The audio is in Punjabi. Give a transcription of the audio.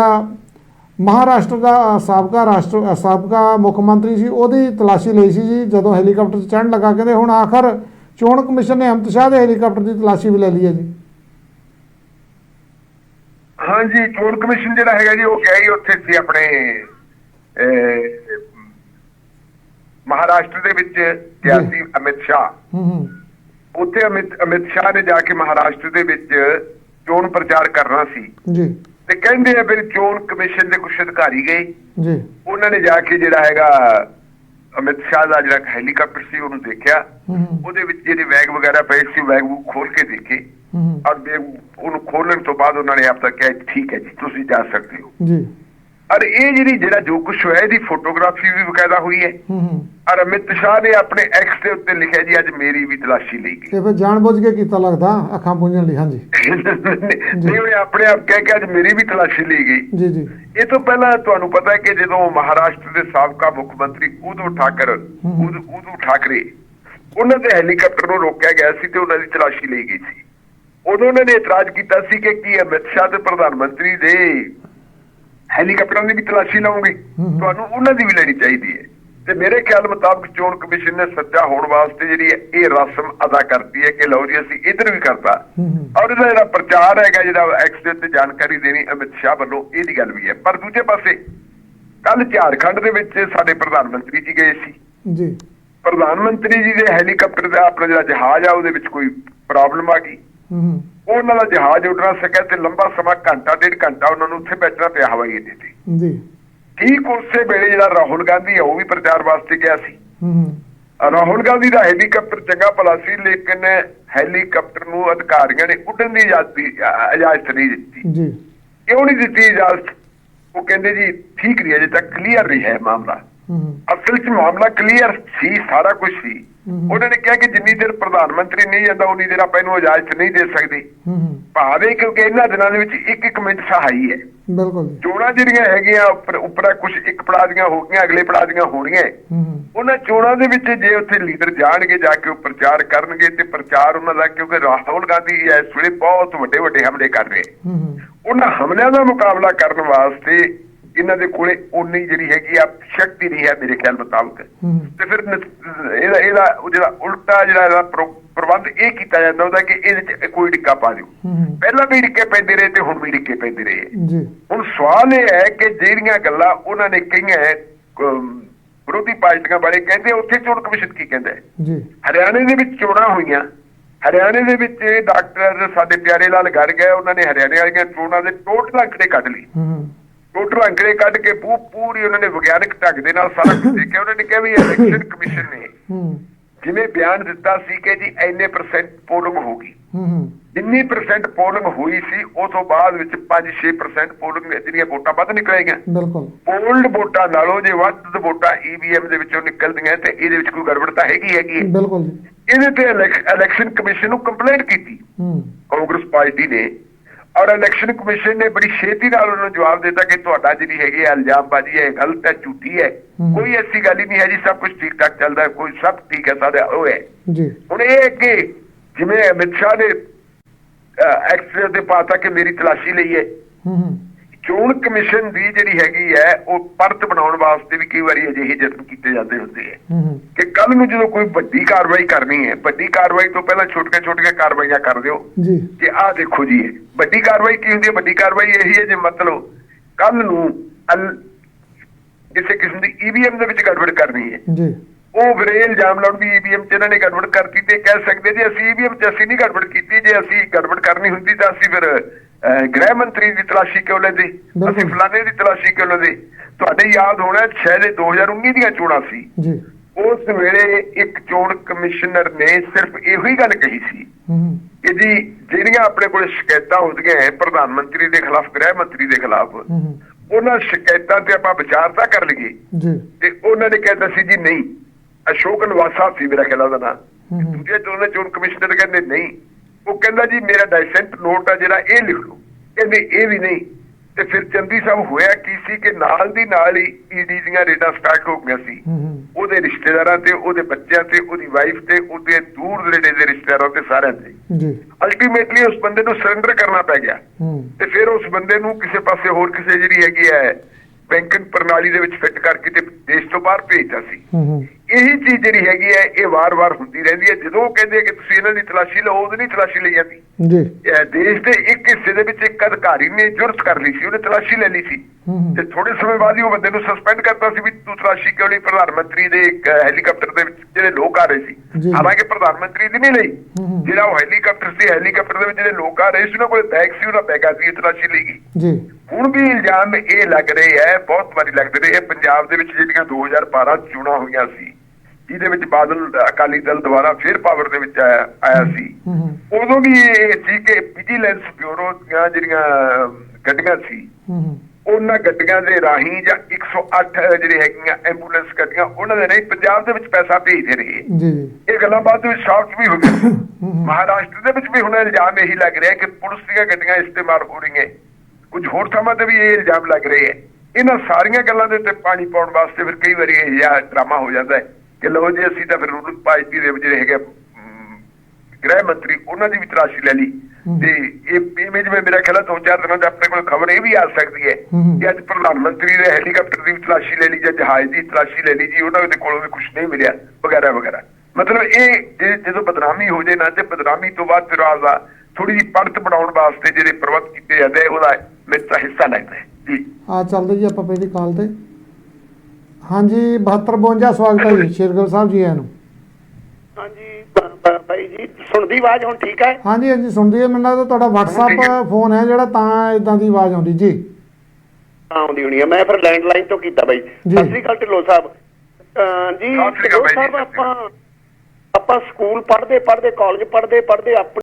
ਜਿਹੜਾ ਮਹਾਰਾਸ਼ਟਰ ਦਾ ਸਾਬਕਾ ਰਾਸ਼ਟਰ ਸਾਬਕਾ ਮੁੱਖ ਮੰਤਰੀ ਸੀ ਉਹਦੀ ਤਲਾਸ਼ੀ ਲਈ ਸੀ ਜੀ ਜਦੋਂ ਹੈਲੀਕਾਪਟਰ ਚੜ੍ਹਨ ਲੱਗਾ ਕਹਿੰਦੇ ਹੁਣ ਆਖਰ ਚੋਣ ਕਮਿਸ਼ਨ ਨੇ ਅਮਿਤ ਸ਼ਾਹ ਦੇ ਹੈਲੀਕਾਪਟਰ ਦੀ ਤਲਾਸ਼ੀ ਵੀ ਲੈ ਲਈ ਹੈ ਜੀ। ਹਾਂਜੀ ਚੋਣ ਕਮਿਸ਼ਨ ਜਿਹੜਾ ਹੈਗਾ ਜੀ ਉਹ ਗਿਆ ਹੀ ਉੱਥੇ ਸੀ ਆਪਣੇ ਮਹਾਰਾਸ਼ਟਰ ਦੇ ਵਿੱਚ ਗਿਆ। ਸੀ ਅਮਿਤ ਸ਼ਾਹ। ਹੂੰ ਹੂੰ। ਉੱਥੇ ਅਮਿਤ ਅਮਿਤ ਸ਼ਾਹ ਨੇ ਜਾ ਕੇ ਮਹਾਰਾਸ਼ਟਰ ਦੇ ਵਿੱਚ ਚੋਣ ਪ੍ਰਚਾਰ ਕਰਨਾ ਸੀ। ਜੀ। ਤੇ ਕਹਿੰਦੇ ਆ ਫਿਰ ਚੋਣ ਕਮਿਸ਼ਨ ਦੇ ਕੁਝ ਅਧਿਕਾਰੀ ਗਏ। ਜੀ। ਉਹਨਾਂ ਨੇ ਜਾ ਕੇ ਜਿਹੜਾ ਹੈਗਾ ਅਮਿਤ ਸ਼ਾਹ ਦਾ ਜਿਹੜਾ ਹੈਲੀਕਾਪਟਰ ਸੀ ਉਹਨੂੰ ਦੇਖਿਆ। ਉਹਦੇ ਵਿੱਚ ਜਿਹੜੇ ਬੈਗ ਵਗੈਰਾ ਪਏ ਸੀ ਬੈਗ ਨੂੰ ਖੋਲ ਕੇ ਦੇਖੇ। ਔਰ ਉਹਨੂੰ ਖੋਲਣ ਤੋਂ ਬਾਅਦ ਉਹਨਾਂ ਨੇ ਆਪ ਤੱਕ ਕਿਹਾ ਠੀਕ ਹੈ ਜੀ ਤੁਸੀਂ ਜਾ ਸਕਦੇ ਹੋ। ਜੀ। ਔਰ ਇਹ ਜਿਹੜੀ ਜਿਹੜਾ ਜੋ ਕੁਝ ਹੋਇਆ ਇਹਦੀ ਫੋਟੋਗ੍ਰਾਫੀ ਵੀ ਬਕਾਇਦਾ ਹੋਈ ਹੈ। ਔਰ ਅਮਿਤ ਸ਼ਾਹ ਨੇ ਆਪਣੇ ਐਕਸ ਦੇ ਉੱਤੇ ਲਿਖਿਆ ਜੀ ਅੱਜ ਮੇਰੀ ਵੀ ਤਲਾਸ਼ੀ ਲਈ ਗਈ। ਇਹ ਫਿਰ ਜਾਣਬੁੱਝ ਕੇ ਕੀਤਾ ਲੱਗਦਾ ਅੱਖਾਂ ਪੂੰਝਣ ਲਈ ਹਾਂਜੀ। ਨਹੀਂ ਉਹਨੇ ਆਪਣੇ ਆਪ ਕਹਿ ਕੇ ਅੱਜ ਮੇਰੀ ਵੀ ਤਲਾਸ਼ੀ ਲਈ ਗਈ। ਜੀ ਜੀ। ਇਹ ਤੋਂ ਪਹਿਲਾਂ ਤੁਹਾਨੂੰ ਪਤਾ ਹੈ ਕਿ ਜਦੋਂ ਮਹਾਰਾਸ਼ਟਰ ਦੇ ਸਾਬਕਾ ਮੁੱਖ ਮੰਤਰੀ ਉਦੋਂ ਠਾਕਰ ਉਦੋਂ ਠਾਕਰੇ ਉਹਨਾਂ ਦੇ ਹੈਲੀਕਾਪਟਰ ਨੂੰ ਰੋਕਿਆ ਗਿਆ ਸੀ ਤੇ ਉਹਨਾਂ ਦੀ ਤਲਾਸ਼ੀ ਲਈ ਗਈ ਸੀ। ਉਦੋਂ ਉਹਨਾਂ ਨੇ ਇਤਰਾਜ਼ ਕੀਤਾ ਸੀ ਕਿ ਕੀ ਅਮਿਤ ਸ਼ਾਹ ਤੇ ਪ੍ਰਧਾਨ ਮੰਤਰੀ ਦੇ ਹੈਲੀਕਾਪਟਰਾਂ ਦੀ ਵੀ ਤਲਾਸ਼ੀ ਹਮ। ਤੁਹਾਨੂੰ ਉਹਨਾਂ ਦੀ ਵੀ ਲੈਣੀ ਚਾਹੀਦੀ ਹੈ। ਤੇ ਮੇਰੇ ਖਿਆਲ ਮੁਤਾਬਕ ਚੋਣ ਕਮਿਸ਼ਨ ਨੇ ਸੱਚਾ ਹੋਣ ਵਾਸਤੇ ਜਿਹੜੀ ਇਹ ਰਸਮ ਅਦਾ ਕਰਤੀ ਹੈ ਕਿ ਲਓ ਜੀ ਅਸੀਂ ਇਧਰ ਵੀ ਕਰਤਾ। ਔਰ ਇਹਦਾ ਜਿਹੜਾ ਪ੍ਰਚਾਰ ਹੈਗਾ ਜਿਹੜਾ ਐਕਸ ਦੇ ਉੱਤੇ ਜਾਣਕਾਰੀ ਦੇਣੀ ਅਮਿਤ ਸ਼ਾਹ ਵੱਲੋਂ ਇਹਦੀ ਗੱਲ ਵੀ ਹੈ। ਪਰ ਦੂਜੇ ਪਾਸੇ ਕੱਲ ਝਾਰਖੰਡ ਦੇ ਵਿੱਚ ਸਾਡੇ ਪ੍ਰਧਾਨ ਮੰਤਰੀ ਜੀ ਗਏ ਸੀ। ਜੀ। ਪ੍ਰਧਾਨ ਮੰਤਰੀ ਜੀ ਦੇ ਹੈਲੀਕਾਪਟਰ ਦਾ ਆਪਣਾ ਜਿਹੜਾ ਜਹਾਜ਼ ਆ ਉਹਦੇ ਵਿੱਚ ਕੋਈ ਪ੍ਰੋਬਲਮ ਆ ਗਈ। ਉਹਨਾਂ ਦਾ ਜਹਾਜ਼ ਉੱਡ ਨਾ ਸਕਿਆ ਤੇ ਲੰਬਾ ਸਮਾਂ ਘੰਟਾ ਡੇਢ ਘੰਟਾ ਉਹਨਾਂ ਨੂੰ ਉੱਥੇ ਬੈਠਣਾ ਪਿਆ ਹਵਾਈ ਅੱਡੇ ਤੇ। ਜੀ। ਠੀਕ ਉਸੇ ਵੇਲੇ ਜਿਹੜਾ ਰਾਹੁਲ ਗਾਂਧੀ ਹੈ ਉਹ ਵੀ ਪ੍ਰਚਾਰ ਵਾਸਤੇ ਗਿਆ ਸੀ। ਹੂੰ ਰਾਹੁਲ ਗਾਂਧੀ ਦਾ ਹੈਲੀਕਾਪਟਰ ਚੰਗਾ ਭਲਾ ਸੀ ਲੇਕਿਨ ਹੈਲੀਕਾਪਟਰ ਨੂੰ ਅਧਿਕਾਰੀਆਂ ਨੇ ਉੱਡਣ ਦੀ ਇਜਾਜ਼ਤ ਨਹੀਂ ਦਿੱਤੀ। ਜੀ। ਕਿਉਂ ਨਹੀਂ ਦਿੱਤੀ ਇਜਾਜ਼ਤ? ਉਹ ਕਹਿੰਦੇ ਜੀ ਠੀਕ ਨਹੀਂ ਅਜੇ ਤੱਕ ਕਲੀਅਰ ਨਹੀਂ ਹੈ ਮਾਮਲਾ। ਅਸਲ 'ਚ ਮਾਮਲਾ ਕਲੀਅਰ ਸੀ ਸਾਰਾ ਕੁਝ ਸੀ। ਉਹਨਾਂ ਨੇ ਕਿਹਾ ਕਿ ਜਿੰਨੀ ਦੇਰ ਪ੍ਰਧਾਨ ਮੰਤਰੀ ਨਹੀਂ ਜਾਂਦਾ ਉਨੀ ਦੇਰ ਆਪਾਂ ਇਹਨੂੰ ਇਜਾਜ਼ਤ ਨਹੀਂ ਦੇ ਸਕਦੇ। ਭਾਵੇਂ ਕਿਉਂਕਿ ਇਹਨਾਂ ਦਿਨਾਂ ਦੇ ਵਿੱਚ ਇੱਕ ਇੱਕ ਮਿੰਟ ਸਹਾਈ ਹੈ। ਬਿਲਕੁਲ ਚੋਣਾਂ ਜਿਹੜੀਆਂ ਹੈਗੀਆਂ ਉੱਪਰ ਉੱਪਰ ਕੁਝ ਇੱਕ ਪੜਾਅ ਦੀਆਂ ਹੋ ਗਈਆਂ ਅਗਲੇ ਪੜਾਅ ਦੀਆਂ ਹੋਣੀਆਂ। ਉਹਨਾਂ ਚੋਣਾਂ ਦੇ ਵਿੱਚ ਜੇ ਉੱਥੇ ਲੀਡਰ ਜਾਣਗੇ ਜਾ ਕੇ ਉਹ ਪ੍ਰਚਾਰ ਕਰਨਗੇ ਤੇ ਪ੍ਰਚਾਰ ਉਹਨਾਂ ਦਾ ਕਿਉਂਕਿ ਰਾਹੁਲ ਗਾਂਧੀ ਇਸ ਵੇਲੇ ਬਹੁਤ ਵੱਡੇ ਵੱਡੇ ਹਮਲੇ ਕਰ ਰਹੇ। ਉਹਨਾਂ ਹਮਲਿਆਂ ਦਾ ਮੁਕਾਬਲਾ ਕਰਨ ਵਾਸਤੇ ਇਹਨਾਂ ਦੇ ਕੋਲੇ ਉਨੀ ਜਿਹੜੀ ਹੈਗੀ ਆ ਸ਼ਕਤੀ ਨਹੀਂ ਹੈ ਮੇਰੇ ਖਿਆਲ ਮੁਤਾਬਕ। ਤੇ ਫਿਰ ਇਹਦਾ ਇਹਦਾ ਜਿਹੜਾ ਉਲਟਾ ਜਿਹੜਾ ਇਹਦਾ ਪ੍ਰ- ਪ੍ਰਬੰਧ ਇਹ ਕੀਤਾ ਜਾਂਦਾ ਉਹਦਾ ਕਿ ਇਹਦੇ ਚ ਕੋਈ ਡਿੱਕਾ ਪਾ ਦਿਓ। ਪਹਿਲਾਂ ਵੀ ਡਿੱਕੇ ਪੈਂਦੇ ਰਹੇ ਤੇ ਹੁਣ ਵੀ ਡਿੱਕੇ ਪੈਂਦੇ ਰਹੇ। ਜੀ। ਹੁਣ ਸਵਾਲ ਇਹ ਹੈ ਕਿ ਜਿਹੜੀਆਂ ਗੱਲਾਂ ਉਹਨਾਂ ਨੇ ਕਹੀਆਂ ਵਿਰੋਧੀ ਪਾਰਟੀਆਂ ਬਾਰੇ ਕਹਿੰਦੇ ਉੱਥੇ ਚੋਣ ਕਮਿਸ਼ਨ ਕੀ ਕਹਿੰਦਾ ਹੈ? ਜੀ। ਹਰਿਆਣੇ ਦੇ ਵਿੱਚ ਚੋਣਾਂ ਹੋਈਆਂ। ਹਰਿਆਣੇ ਦੇ ਵਿੱਚ ਡਾਕਟਰ ਸਾਡੇ ਪਿਆਰੇ ਲਾਲ ਗੜਗੇ ਉਹਨਾਂ ਨੇ ਹਰਿਆਣੇ ਵਾਲੀਆਂ ਚੋਣਾਂ ਦੇ ਟੋਟਲ ਅੰਕੜੇ ਕੱਢ ਲਈ ਟੋਟਲ ਅੰਕੜੇ ਕੱਢ ਕੇ ਪੂਰੀ ਉਹਨਾਂ ਨੇ ਵਿਗਿਆਨਕ ਢੰਗ ਦੇ ਨਾਲ ਸਾਰਾ ਕੁਝ ਦੇਖਿਆ। ਉਹਨਾਂ ਨੇ ਕਿਹਾ ਵੀ ਇਲੈਕਸ਼ਨ ਕਮਿਸ਼ਨ ਨੇ ਜਿਵੇਂ ਬਿਆਨ ਦਿੱਤਾ ਸੀ ਕਿ ਜੀ ਇੰਨੇ ਪਰਸੈਂਟ ਪੋਲਿੰਗ ਹੋ ਗਈ। ਹੂੰ ਹੂੰ। ਜਿੰਨੀ ਪਰਸੈਂਟ ਪੋਲਿੰਗ ਹੋਈ ਸੀ ਉਸ ਤੋਂ ਬਾਅਦ ਵਿੱਚ 5-6% ਪੋਲਿੰਗ ਜਿਹੜੀਆਂ ਵੋਟਾਂ ਵੱਧ ਨਿਕਲੇਗੀਆਂ ਬਿਲਕੁਲ। ਪੋਲਡ ਵੋਟਾਂ ਨਾਲੋਂ ਜੇ ਵੱਧ ਵੋਟਾਂ ਈਵੀਐਮ ਦੇ ਵਿੱਚੋਂ ਨਿਕਲਦੀਆਂ ਤੇ ਇਹਦੇ ਵਿੱਚ ਕੋਈ ਗੜਬੜ ਤਾਂ ਹੈਗੀ ਹੈਗੀ ਹੈ। ਬਿਲਕੁਲ ਜੀ। ਇਹਦੇ ਤੇ ਇਲੈਕ- ਇਲੈਕਸ਼ਨ ਕਮਿਸ਼ਨ ਨੂੰ ਕੰਪਲੇਂਟ ਕੀਤੀ। ਕਾਂਗਰਸ ਪਾਰਟੀ ਨੇ ਔਰ ਇਲੈਕਸ਼ਨ ਕਮਿਸ਼ਨ ਨੇ ਬੜੀ ਛੇਤੀ ਨਾਲ ਉਹਨਾਂ ਨੂੰ ਜਵਾਬ ਦਿੱਤਾ ਕਿ ਤੁਹਾਡਾ ਜਿਹੜੀ ਹੈਗੀ ਹੈ ਇਲਜ਼ਾਮਬਾਜ਼ੀ ਹੈ ਗਲਤ ਹੈ ਝੂਠੀ ਹੈ। ਕੋਈ ਐਸੀ ਗੱਲ ਹੀ ਨਹੀਂ ਹੈ ਜੀ ਸਭ ਕੁਝ ਠੀਕ ਠਾਕ ਚੱਲਦਾ ਹੈ ਕੋਈ ਸਭ ਠੀਕ ਹੈ ਸਾਡਾ ਉਹ ਹੈ। ਜੀ। ਹੁਣ ਇਹ ਹੈ ਕਿ ਜਿਵੇਂ ਅਮਿਤ ਸ਼ਾਹ ਨੇ ਐਕਸ ਤੇ ਪਾਤਾ ਕਿ ਮੇਰੀ ਤਲਾਸ਼ੀ ਲਈ ਹੈ। ਹੂੰ ਹੂੰ। ਚੋਣ ਕਮਿਸ਼ਨ ਦੀ ਜਿਹੜੀ ਹੈਗੀ ਹੈ ਉਹ ਪਰਤ ਬਣਾਉਣ ਵਾਸਤੇ ਵੀ ਕਈ ਵਾਰੀ ਅਜਿਹੇ ਯਤਨ ਕੀਤੇ ਜਾਂਦੇ ਹੁੰਦੇ ਹੂੰ ਕਿ ਕੱਲ ਨੂੰ ਜਦੋਂ ਕੋਈ ਵੱਡੀ ਕਾਰਵਾਈ ਕਰਨੀ ਹੈ ਵੱਡੀ ਕਾਰਵਾਈ ਤੋਂ ਪਹਿਲਾਂ ਛੋਟੀਆਂ ਛੋਟੀਆਂ ਕਾਰਵਾਈਆਂ ਕਰ ਦਿਓ। ਜੀ। ਕਿ ਆਹ ਦੇਖੋ ਜੀ ਵੱਡੀ ਕਾਰਵਾਈ ਕੀ ਹੁੰਦੀ ਹੈ? ਵੱਡੀ ਕਾਰਵਾਈ ਇਹੀ ਹੈ ਜੇ ਮਤਲਬ ਕੱਲ ਨੂੰ ਕਿਸੇ ਕਿਸਮ ਦੀ ਈਵੀਐਮ ਦੇ ਵਿੱਚ ਗੜਬੜ ਕਰਨੀ ਹੈ। ਜੀ। ਉਹ ਇਹ ਇਲਜ਼ਾਮ ਲਾਉਣ ਵੀ ਈਵੀਐਮ ਚ ਇਹਨਾਂ ਨੇ ਗੜਬੜ ਕਰਤੀ ਤੇ ਕਹਿ ਸਕਦੇ ਜੀ ਅਸੀਂ ਈਵੀਐਮ ਚ ਅਸੀਂ ਨਹੀਂ ਗੜਬੜ ਕੀਤੀ ਜੇ ਅਸੀਂ ਗੜਬੜ ਕਰਨੀ ਹੁੰਦੀ ਤਾਂ ਅਸੀਂ ਫਿਰ ਗ੍ਰਹਿ ਮੰਤਰੀ ਦੀ ਤਲਾਸ਼ੀ ਕਿਉਂ ਲੈਂਦੇ? ਅਸੀਂ। ਫਲਾਣੇ ਦੀ ਤਲਾਸ਼ੀ ਕਿਉਂ ਲੈਂਦੇ? ਤੁਹਾਡੇ ਯਾਦ ਹੋਣਾ ਸ਼ਾਇਦ ਇਹ 2019 ਦੀਆਂ ਚੋਣਾਂ ਸੀ। ਜੀ। ਉਸ ਵੇਲੇ ਇੱਕ ਚੋਣ ਕਮਿਸ਼ਨਰ ਨੇ ਸਿਰਫ ਇਹੋ ਹੀ ਗੱਲ ਕਹੀ ਸੀ ਕਿ ਜੀ ਜਿਹੜੀਆਂ ਆਪਣੇ ਕੋਲ ਸ਼ਿਕਾਇਤਾਂ ਹੁੰਦੀਆਂ ਹੈ ਪ੍ਰਧਾਨ ਮੰਤਰੀ ਦੇ ਖਿਲਾਫ ਗ੍ਰਹਿ ਮੰਤਰੀ ਦੇ ਖਿਲਾਫ ਉਹਨਾਂ ਸ਼ਿਕਾਇਤਾਂ ਤੇ ਆਪਾਂ ਵਿਚਾਰ ਤਾਂ ਕਰ ਲਈਏ। ਜੀ। ਤੇ ਉਹਨਾਂ ਨੇ ਕਹਿੰਦਾ ਸੀ ਜੀ ਨਹੀਂ ਅਸ਼ੋਕ ਨਿਵਾਸਾ ਸੀ ਮੇਰਾ ਖਿਆਲ ਉਹਦਾ ਨਾਮ ਦੂਜੇ ਚੋਣ ਕਮਿਸ਼ਨਰ ਕਹਿੰਦੇ ਨਹੀਂ ਉਹ ਕਹਿੰਦਾ ਜੀ ਮੇਰਾ ਡਾਇਸੈਂਟ ਨੋਟ ਆ ਜਿਹੜਾ ਇਹ ਲਿਖ ਲਓ। ਕਹਿੰਦੇ ਇਹ ਵੀ ਨਹੀਂ। ਤੇ ਫਿਰ ਚੰਦੀ ਸਾਹਿਬ ਹੋਇਆ ਕੀ ਸੀ ਕਿ ਨਾਲ ਦੀ ਨਾਲ ਹੀ ਈਡੀ ਦੀਆਂ ਰੇਡਾਂ ਸਟਾਰਟ ਹੋ ਗਈਆਂ ਸੀ। ਉਹਦੇ ਰਿਸ਼ਤੇਦਾਰਾਂ ਤੇ ਉਹਦੇ ਬੱਚਿਆਂ ਤੇ ਉਹਦੀ ਵਾਈਫ ਤੇ ਉਹਦੇ ਦੂਰ ਨੇੜੇ ਦੇ ਰਿਸ਼ਤੇਦਾਰਾਂ ਤੇ ਸਾਰਿਆਂ ਤੇ। ਜੀ। ਅਲਟੀਮੇਟਲੀ ਉਸ ਬੰਦੇ ਨੂੰ ਸਰੈਂਡਰ ਕਰਨਾ ਪੈ ਗਿਆ। ਤੇ ਫਿਰ ਉਸ ਬੰਦੇ ਨੂੰ ਕਿਸੇ ਪਾਸੇ ਹੋਰ ਕਿਸੇ ਜਿਹੜੀ ਹੈਗੀ ਹੈ ਬੈਂਕਿੰਗ ਪ੍ਰਣਾਲੀ ਦੇ ਵਿੱਚ ਫਿੱਟ ਕਰਕੇ ਤੇ ਦੇਸ਼ ਤੋਂ ਬਾਹਰ ਭੇਜਦਾ ਸੀ। ਇਹੀ ਚੀਜ਼ ਜਿਹੜੀ ਹੈਗੀ ਹੈ ਇਹ ਵਾਰ-ਵਾਰ ਹੁੰਦੀ ਰਹਿੰਦੀ ਹੈ। ਜਦੋਂ ਉਹ ਕਹਿੰਦੇ ਕਿ ਤੁਸੀਂ ਇਹਨਾਂ ਦੀ ਤਲਾਸ਼ੀ ਲਓ ਉਹਦੀ ਨਹੀਂ ਤਲਾਸ਼ੀ ਲਈ ਜਾਂਦੀ। ਜੀ। ਇਹ ਦੇਸ਼ ਦੇ ਇੱਕ ਹਿੱਸੇ ਦੇ ਵਿੱਚ ਇੱਕ ਅਧਿਕਾਰੀ ਨੇ ਜੁਰਤ ਕਰ ਲਈ ਸੀ ਉਹਨੇ ਤਲਾਸ਼ੀ ਲੈ ਲਈ ਸੀ। ਤੇ ਥੋੜੇ ਸਮੇਂ ਬਾਅਦ ਹੀ ਉਹ ਬੰਦੇ ਨੂੰ ਸਸਪੈਂਡ ਕਰਤਾ ਸੀ ਵੀ ਤੂੰ ਤਲਾਸ਼ੀ ਕਿਉਂ ਨਹੀਂ? ਪ੍ਰਧਾਨ ਮੰਤਰੀ ਦੇ ਇੱਕ ਹੈਲੀਕਾਪਟਰ ਦੇ ਵਿੱਚ ਜਿਹੜੇ ਲੋਕ ਆ ਰਹੇ। ਸੀ। ਹਾਲਾਂਕਿ ਪ੍ਰਧਾਨ ਮੰਤਰੀ ਦੀ ਨਹੀਂ ਲਈ। ਜਿਹੜਾ ਉਹ ਹੈਲੀਕਾਪਟਰ ਸੀ ਹੈਲੀਕਾਪਟਰ ਦੇ ਵਿੱਚ ਜਿਹੜੇ ਲੋਕ ਆ ਰਹੇ ਸੀ ਉਹਨਾਂ ਕੋਲ ਬੈਗ ਸੀ ਉਹਨਾਂ ਬੈਗਾਂ ਦੀ ਤਲਾਸ਼ੀ ਲਈ ਗਈ। ਜੀ। ਹੁਣ ਵੀ ਇਲਜ਼ਾਮ ਇਹ ਲੱਗ ਰਹੇ ਹੈ ਬਹੁਤ ਵਾਰੀ ਲੱਗਦੇ ਰਹੇ ਪੰਜਾਬ ਦੇ ਵਿੱਚ ਜਿਹੜੀਆਂ 2012 ਚ ਚੋਣਾਂ ਹੋਈਆਂ ਸੀ ਜਿਹਦੇ ਵਿੱਚ ਬਾਦਲ ਅਕਾਲੀ ਦਲ ਦੁਆਰਾ ਫਿਰ ਪਾਵਰ ਦੇ ਵਿੱਚ ਆਇਆ ਆਇਆ ਸੀ। ਉਦੋਂ ਵੀ ਇਹ ਸੀ ਕਿ ਵਿਜੀਲੈਂਸ ਬਿਊਰੋ ਦੀਆਂ ਜਿਹੜੀਆਂ ਗੱਡੀਆਂ ਸੀ ਉਹਨਾਂ ਗੱਡੀਆਂ ਦੇ ਰਾਹੀਂ ਜਾਂ 108 ਜਿਹੜੇ ਹੈਗੀਆਂ ਐਂਬੂਲੈਂਸ ਗੱਡੀਆਂ ਉਹਨਾਂ ਦੇ ਨਹੀਂ ਪੰਜਾਬ ਦੇ ਵਿੱਚ ਪੈਸਾ ਭੇਜਦੇ ਰਹੇ। ਜੀ। ਇਹ ਗੱਲਾਂ ਬਾਅਦ ਵਿੱਚ ਸਾਫ਼ ਵੀ ਹੋ ਗਈਆਂ। ਮਹਾਰਾਸ਼ਟਰ ਦੇ ਵਿੱਚ ਵੀ ਹੁਣ ਇਲਜ਼ਾਮ ਇਹੀ ਲੱਗ ਰਿਹਾ ਕਿ ਪੁਲਿਸ ਦੀਆਂ ਗੱਡੀਆਂ ਇਸਤੇਮਾਲ ਹੋ ਰਹੀਆਂ। ਕੁਝ ਹੋਰ ਥਾਵਾਂ ਤੇ ਵੀ ਇਹ ਇਲਜ਼ਾਮ ਲੱਗ ਰਹੇ ਹੈ। ਇਹਨਾਂ ਸਾਰੀਆਂ ਗੱਲਾਂ ਦੇ ਉੱਤੇ ਪਾਣੀ ਪਾਉਣ ਵਾਸਤੇ ਫਿਰ ਕਈ ਵਾਰੀ ਇਹ ਡਰਾਮਾ ਹੋ ਜਾਂਦਾ ਹੈ। ਕਿ ਲਓ ਜੀ ਅਸੀਂ ਤਾਂ ਫਿਰ ਰੂਲ ਪਾਰਟੀ ਦੇ ਜਿਹੜੇ ਹੈਗੇ ਗ੍ਰਹਿ ਮੰਤਰੀ ਉਹਨਾਂ ਦੀ ਵੀ ਤਲਾਸ਼ੀ ਲੈ ਲਈ। ਤੇ ਇਹ ਇਮੇਜ ਵਿੱਚ ਮੇਰਾ ਖਿਆਲ ਦੋ ਚਾਰ ਦਿਨਾਂ ਚ ਆਪਣੇ ਕੋਲ ਖਬਰ ਇਹ ਵੀ ਆ ਸਕਦੀ ਹੈ। ਕਿ ਅੱਜ ਪ੍ਰਧਾਨ ਮੰਤਰੀ ਦੇ ਹੈਲੀਕਾਪਟਰ ਦੀ ਤਲਾਸ਼ੀ ਲੈ ਲਈ ਜਾਂ ਜਹਾਜ਼ ਦੀ ਤਲਾਸ਼ੀ ਲੈ ਲਈ ਜੀ ਉਹਨਾਂ ਦੇ ਕੋਲੋਂ ਵੀ ਕੁਝ ਨਹੀਂ ਮਿਲਿਆ ਵਗੈਰਾ ਵਗੈਰਾ। ਮਤਲਬ ਇਹ ਜਦੋਂ ਬਦਨਾਮੀ ਹੋ ਜੇ ਨਾ ਤੇ ਬਦਨਾਮੀ ਤੋਂ ਬਾਅਦ ਫਿਰ ਆਪਦਾ ਥੋੜੀ ਜਿਹੀ ਪੜਤ ਬਣਾਉਣ ਵਾਸਤੇ ਜਿਹੜੇ ਪ੍ਰਬੰਧ ਕੀਤੇ ਜਾਂਦੇ ਉਹਦਾ ਮੇਰੇ ਹਿੱਸਾ ਲੱਗਦਾ ਹੈ। ਜੀ। ਆ ਚੱਲਦੇ ਜੀ ਆਪਾਂ ਪਹਿਲੀ ਕਾਲ ਤੇ। ਹਾਂਜੀ 7252 ਸਵਾਗਤ ਹੈ ਜੀ ਸ਼ੇਰਗਲ ਸਾਹਿਬ ਜੀ ਆਇਆਂ ਨੂੰ ਹਾਂਜੀ ਬ- ਬ- ਬਾਈ ਜੀ ਸੁਣਦੀ ਆਵਾਜ਼ ਹੁਣ ਠੀਕ ਹੈ ਹਾਂਜੀ ਹਾਂਜੀ ਸੁਣਦੀ ਹੈ ਮੈਨੂੰ ਲੱਗਦਾ ਤੁਹਾਡਾ। WhatsApp ਫੋਨ ਹੈ ਜਿਹੜਾ ਤਾਂ ਇਦਾਂ ਦੀ ਆਵਾਜ਼ ਆਉਂਦੀ ਜੀ ਆਉਂਦੀ ਹੋਣੀ ਹੈ ਮੈਂ ਫਿਰ ਲੈਂਡਲਾਈਨ ਤੋਂ ਕੀਤਾ ਬਾਈ ਜੀ। ਸਤਿ ਸ੍ਰੀ ਅਕਾਲ ਢਿੱਲੋਂ ਸਾਹਿਬ ਅਹ ਜੀ ਸਤਿ ਸ੍ਰੀ ਅਕਾਲ ਢਿੱਲੋਂ ਬਾਈ ਜੀ, ਸਾਹਿਬ ਸਤਿ ਸ੍ਰੀ ਅਕਾਲ। ਆਪਾਂ ਆਪਾਂ ਸਕੂਲ ਪੜ੍ਹਦੇ ਪੜ੍ਹਦੇ ਕਾਲਜ ਪੜ੍ਹਦੇ ਪੜ੍ਹਦੇ ਆਪਣੇ